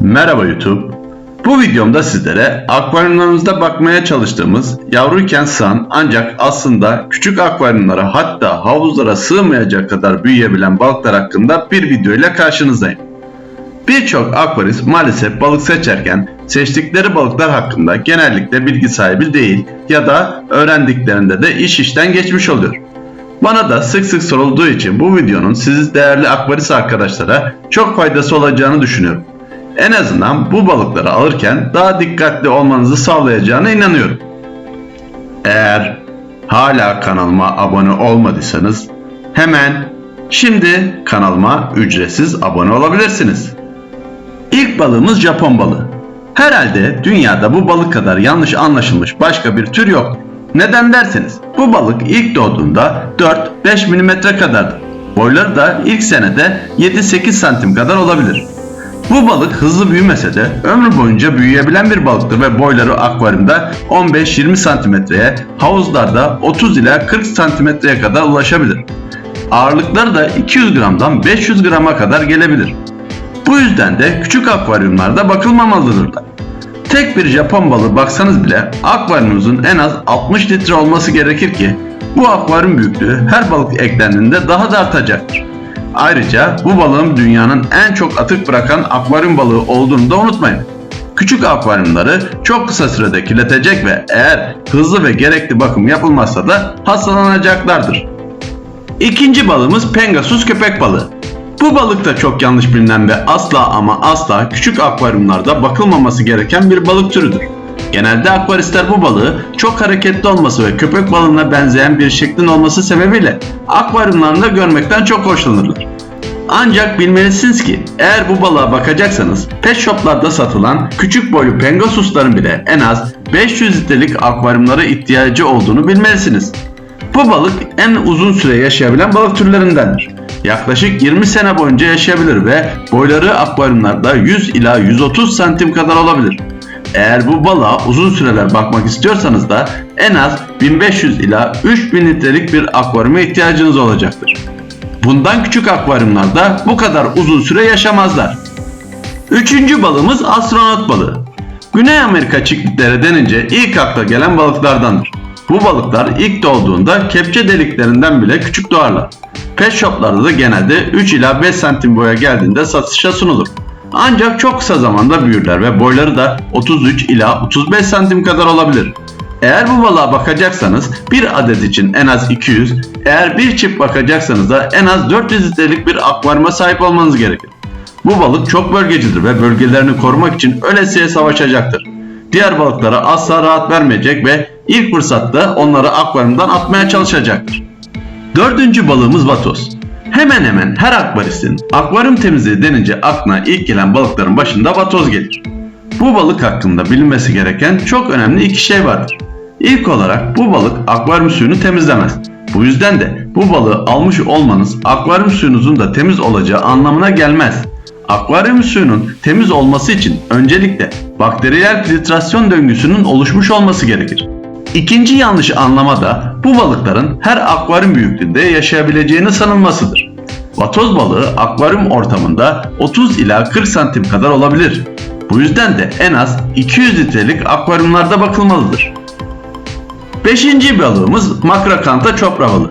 Merhaba YouTube. Bu videomda sizlere akvaryumlarımızda bakmaya çalıştığımız yavruyken sığan ancak aslında küçük akvaryumlara hatta havuzlara sığmayacak kadar büyüyebilen balıklar hakkında bir video ile karşınızdayım. Birçok akvarist maalesef balık seçerken seçtikleri balıklar hakkında genellikle bilgi sahibi değil ya da öğrendiklerinde de iş işten geçmiş oluyor. Bana da sık sık sorulduğu için bu videonun siz değerli akvarist arkadaşlara çok faydası olacağını düşünüyorum. En azından bu balıkları alırken daha dikkatli olmanızı sağlayacağına inanıyorum. Eğer hala kanalıma abone olmadıysanız hemen şimdi kanalıma ücretsiz abone olabilirsiniz. İlk balığımız Japon balığı. Herhalde dünyada bu balık kadar yanlış anlaşılmış başka bir tür yok. Neden derseniz bu balık ilk doğduğunda 4-5 mm kadardır. Boyları da ilk senede 7-8 santim kadar olabilir. Bu balık hızlı büyümese de ömrü boyunca büyüyebilen bir balıktır ve boyları akvaryumda 15-20 santimetreye, havuzlarda 30 ila 40 santimetreye kadar ulaşabilir. Ağırlıkları da 200 gramdan 500 grama kadar gelebilir. Bu yüzden de küçük akvaryumlarda bakılmamalıdırlar. Tek bir Japon balığı baksanız bile akvaryumunuzun en az 60 litre olması gerekir ki bu akvaryum büyüklüğü her balık eklendiğinde daha da artacaktır. Ayrıca bu balığın dünyanın en çok atık bırakan akvaryum balığı olduğunu da unutmayın. Küçük akvaryumları çok kısa sürede kirletecek ve eğer hızlı ve gerekli bakım yapılmazsa da hastalanacaklardır. İkinci balığımız Pengasus köpek balığı. Bu balık da çok yanlış bilinen ve asla ama asla küçük akvaryumlarda bakılmaması gereken bir balık türüdür. Genelde akvaristler bu balığı çok hareketli olması ve köpek balığına benzeyen bir şeklin olması sebebiyle akvaryumlarında görmekten çok hoşlanırlar. Ancak bilmelisiniz ki eğer bu balığa bakacaksanız pet shoplarda satılan küçük boylu pengasusların bile en az 500 litrelik akvaryumlara ihtiyacı olduğunu bilmelisiniz. Bu balık en uzun süre yaşayabilen balık türlerindendir. Yaklaşık 20 sene boyunca yaşayabilir ve boyları akvaryumlarda 100 ila 130 santim kadar olabilir. Eğer bu balığa uzun süreler bakmak istiyorsanız da en az 1500 ila 3000 litrelik bir akvaryuma ihtiyacınız olacaktır. Bundan küçük akvaryumlarda bu kadar uzun süre yaşamazlar. Üçüncü balığımız astronot balığı. Güney Amerika çiftlikleri denince ilk akla gelen balıklardandır. Bu balıklar ilk doğduğunda kepçe deliklerinden bile küçük doğarlar. Pet shoplarda da genelde 3 ila 5 santim boya geldiğinde satışa sunulur. Ancak çok kısa zamanda büyürler ve boyları da 33 ila 35 santim kadar olabilir. Eğer bu balığa bakacaksanız bir adet için en az 200, eğer bir çift bakacaksanız da en az 400 litrelik bir akvaryuma sahip olmanız gerekir. Bu balık çok bölgecidir ve bölgelerini korumak için ölesiye savaşacaktır. Diğer balıklara asla rahat vermeyecek ve ilk fırsatta onları akvaryumdan atmaya çalışacaktır. Dördüncü balığımız vatoz. Hemen hemen her akvaristin akvaryum temizliği denince aklına ilk gelen balıkların başında vatoz gelir. Bu balık hakkında bilinmesi gereken çok önemli iki şey vardır. İlk olarak bu balık akvaryum suyunu temizlemez. Bu yüzden de bu balığı almış olmanız akvaryum suyunuzun da temiz olacağı anlamına gelmez. Akvaryum suyunun temiz olması için öncelikle bakteriyel filtrasyon döngüsünün oluşmuş olması gerekir. İkinci yanlış anlama da bu balıkların her akvaryum büyüklüğünde yaşayabileceğini sanılmasıdır. Vatoz balığı akvaryum ortamında 30 ila 40 santim kadar olabilir. Bu yüzden de en az 200 litrelik akvaryumlarda bakılmalıdır. Beşinci balığımız Makrakanta çopra balığı.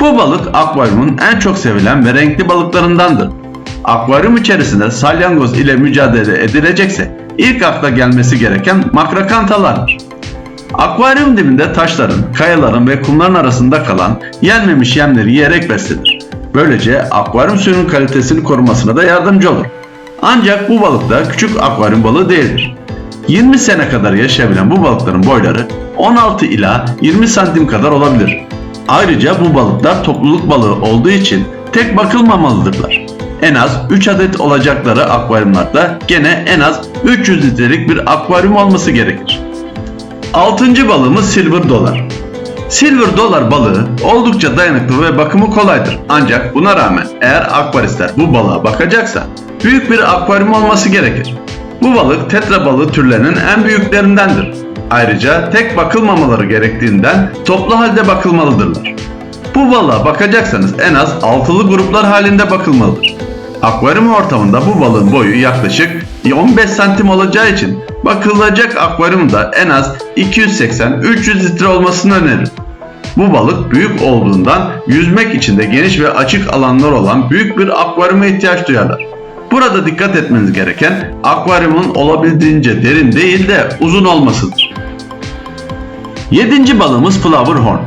Bu balık akvaryumun en çok sevilen ve renkli balıklarındandır. Akvaryum içerisinde salyangoz ile mücadele edilecekse ilk akla gelmesi gereken makrakantalardır. Akvaryum dibinde taşların, kayaların ve kumların arasında kalan yenmemiş yemleri yiyerek beslenir. Böylece akvaryum suyunun kalitesini korumasına da yardımcı olur. Ancak bu balık da küçük akvaryum balığı değildir. 20 sene kadar yaşayabilen bu balıkların boyları 16 ila 20 santim kadar olabilir. Ayrıca bu balıklar topluluk balığı olduğu için tek bakılmamalıdırlar. En az 3 adet olacakları akvaryumlarda gene en az 300 litrelik bir akvaryum olması gerekir. Altıncı balığımız silver dolar. Silver dolar balığı oldukça dayanıklı ve bakımı kolaydır. Ancak buna rağmen eğer akvaristler bu balığa bakacaksa büyük bir akvaryum olması gerekir. Bu balık tetra balığı türlerinin en büyüklerindendir. Ayrıca tek bakılmamaları gerektiğinden toplu halde bakılmalıdırlar. Bu balığa bakacaksanız en az altılı gruplar halinde bakılmalıdır. Akvaryum ortamında bu balığın boyu yaklaşık 15 santim olacağı için bakılacak akvaryumda en az 280-300 litre olmasını öneririm. Bu balık büyük olduğundan yüzmek için de geniş ve açık alanlar olan büyük bir akvaryuma ihtiyaç duyarlar. Burada dikkat etmeniz gereken akvaryumun olabildiğince derin değil de uzun olmasıdır. Yedinci balığımız Flowerhorn.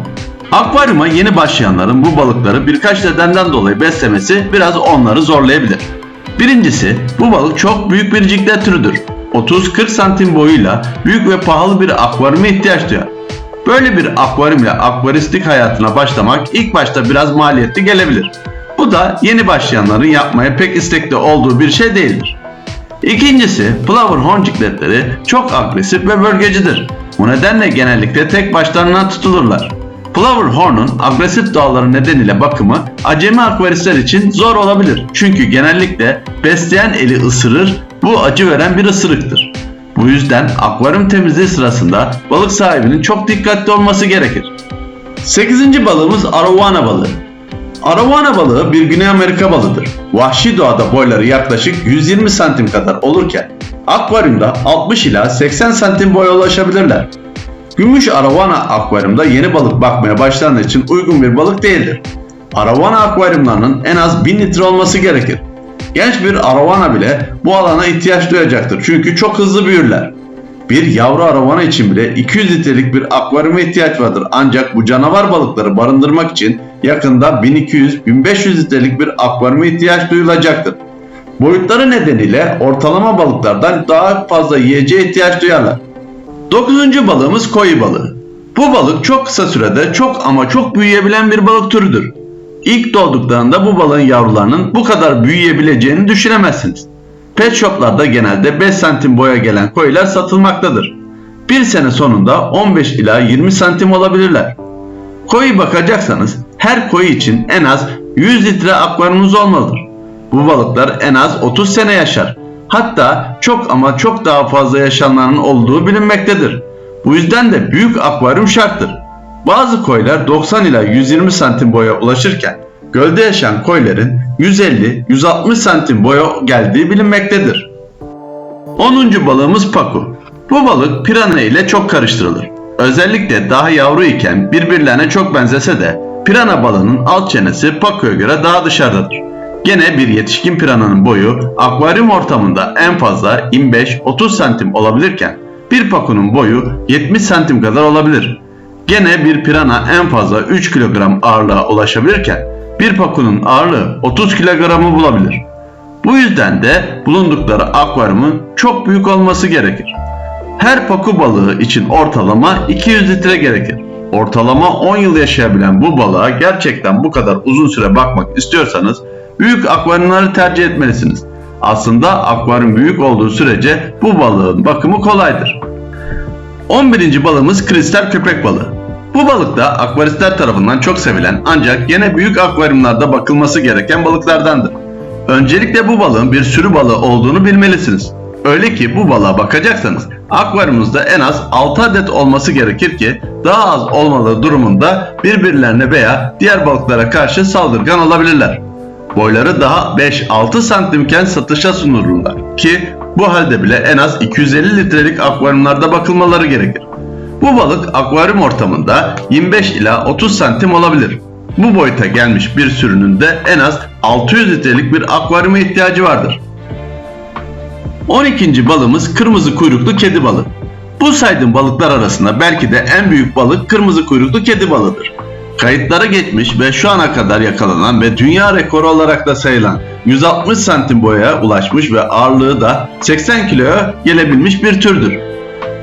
Akvaryuma yeni başlayanların bu balıkları birkaç nedenden dolayı beslemesi biraz onları zorlayabilir. Birincisi bu balık çok büyük bir ciklet türüdür. 30-40 santim boyuyla büyük ve pahalı bir akvaryuma ihtiyaç duyar. Böyle bir akvaryumla akvaristik hayatına başlamak ilk başta biraz maliyetli gelebilir. Bu da yeni başlayanların yapmaya pek istekli olduğu bir şey değildir. İkincisi, Flowerhorn cikletleri çok agresif ve bölgecidir. Bu nedenle genellikle tek başlarına tutulurlar. Flowerhorn'un agresif doğaları nedeniyle bakımı acemi akvaristler için zor olabilir. Çünkü genellikle besleyen eli ısırır, bu acı veren bir ısırıktır. Bu yüzden akvaryum temizliği sırasında balık sahibinin çok dikkatli olması gerekir. 8. balığımız arowana balığı. Arowana balığı bir Güney Amerika balığıdır. Vahşi doğada boyları yaklaşık 120 santim kadar olurken akvaryumda 60 ila 80 santim boya ulaşabilirler. Gümüş arowana akvaryumda yeni balık bakmaya başlandığı için uygun bir balık değildir. Arowana akvaryumlarının en az 1000 litre olması gerekir. Genç bir arowana bile bu alana ihtiyaç duyacaktır çünkü çok hızlı büyürler. Bir yavru arowana için bile 200 litrelik bir akvaryuma ihtiyaç vardır ancak bu canavar balıkları barındırmak için yakında 1200-1500 litrelik bir akvaryuma ihtiyaç duyulacaktır. Boyutları nedeniyle ortalama balıklardan daha fazla yiyeceğe ihtiyaç duyarlar. Dokuzuncu balığımız koyu balığı. Bu balık çok kısa sürede çok ama çok büyüyebilen bir balık türüdür. İlk doğduklarında bu balığın yavrularının bu kadar büyüyebileceğini düşünemezsiniz. Pet shoplarda genelde 5 santim boya gelen koyular satılmaktadır. Bir sene sonunda 15 ila 20 santim olabilirler. Koyu bakacaksanız her koyu için en az 100 litre akvaryumunuz olmalıdır. Bu balıklar en az 30 sene yaşar. Hatta çok ama çok daha fazla yaşayanların olduğu bilinmektedir. Bu yüzden de büyük akvaryum şarttır. Bazı koylar 90 ila 120 santim boya ulaşırken gölde yaşayan koyların 150-160 santim boya geldiği bilinmektedir. 10. balığımız paku. Bu balık pirana ile çok karıştırılır. Özellikle daha yavru iken birbirlerine çok benzese de pirana balığının alt çenesi pakuya göre daha dışarıdadır. Gene bir yetişkin pirananın boyu akvaryum ortamında en fazla 25-30 santim olabilirken bir pakunun boyu 70 santim kadar olabilir. Gene bir pirana en fazla 3 kilogram ağırlığa ulaşabilirken bir pakunun ağırlığı 30 kilogramı bulabilir. Bu yüzden de bulundukları akvaryumun çok büyük olması gerekir. Her paku balığı için ortalama 200 litre gerekir. Ortalama 10 yıl yaşayabilen bu balığa gerçekten bu kadar uzun süre bakmak istiyorsanız büyük akvaryumları tercih etmelisiniz. Aslında akvaryum büyük olduğu sürece bu balığın bakımı kolaydır. 11. balığımız kristal köpek balığı. Bu balık da akvaristler tarafından çok sevilen ancak yine büyük akvaryumlarda bakılması gereken balıklardandır. Öncelikle bu balığın bir sürü balığı olduğunu bilmelisiniz. Öyle ki bu balığa bakacaksanız akvaryumunuzda en az 6 adet olması gerekir ki daha az olmaları durumunda birbirlerine veya diğer balıklara karşı saldırgan olabilirler. Boyları daha 5-6 santimken satışa sunulurlar ki bu halde bile en az 250 litrelik akvaryumlarda bakılmaları gerekir. Bu balık akvaryum ortamında 25 ila 30 santim olabilir. Bu boyuta gelmiş bir sürünün de en az 600 litrelik bir akvaryuma ihtiyacı vardır. 12. balığımız kırmızı kuyruklu kedi balığı. Bu saydığım balıklar arasında belki de en büyük balık kırmızı kuyruklu kedi balığıdır. Kayıtlara geçmiş ve şu ana kadar yakalanan ve dünya rekoru olarak da sayılan 160 santim boyaya ulaşmış ve ağırlığı da 80 kiloya gelebilmiş bir türdür.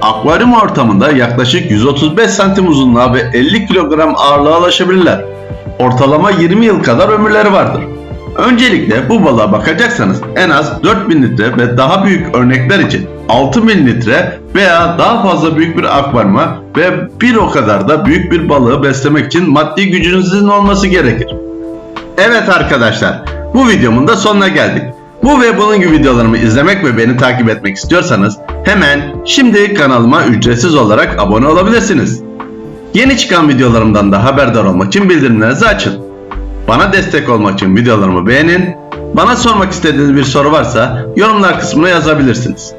Akvaryum ortamında yaklaşık 135 santim uzunluğa ve 50 kilogram ağırlığa ulaşabilirler. Ortalama 20 yıl kadar ömürleri vardır. Öncelikle bu balığa bakacaksanız en az 4000 litre ve daha büyük örnekler için 6000 litre veya daha fazla büyük bir akvaryuma ve bir o kadar da büyük bir balığı beslemek için maddi gücünüzün olması gerekir. Evet arkadaşlar, bu videomun da sonuna geldik. Bu ve bunun gibi videolarımı izlemek ve beni takip etmek istiyorsanız hemen şimdi kanalıma ücretsiz olarak abone olabilirsiniz. Yeni çıkan videolarımdan da haberdar olmak için bildirimlerinizi açın. Bana destek olmak için videolarımı beğenin. Bana sormak istediğiniz bir soru varsa yorumlar kısmına yazabilirsiniz.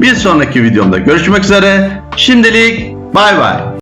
Bir sonraki videomda görüşmek üzere. Şimdilik bay bay.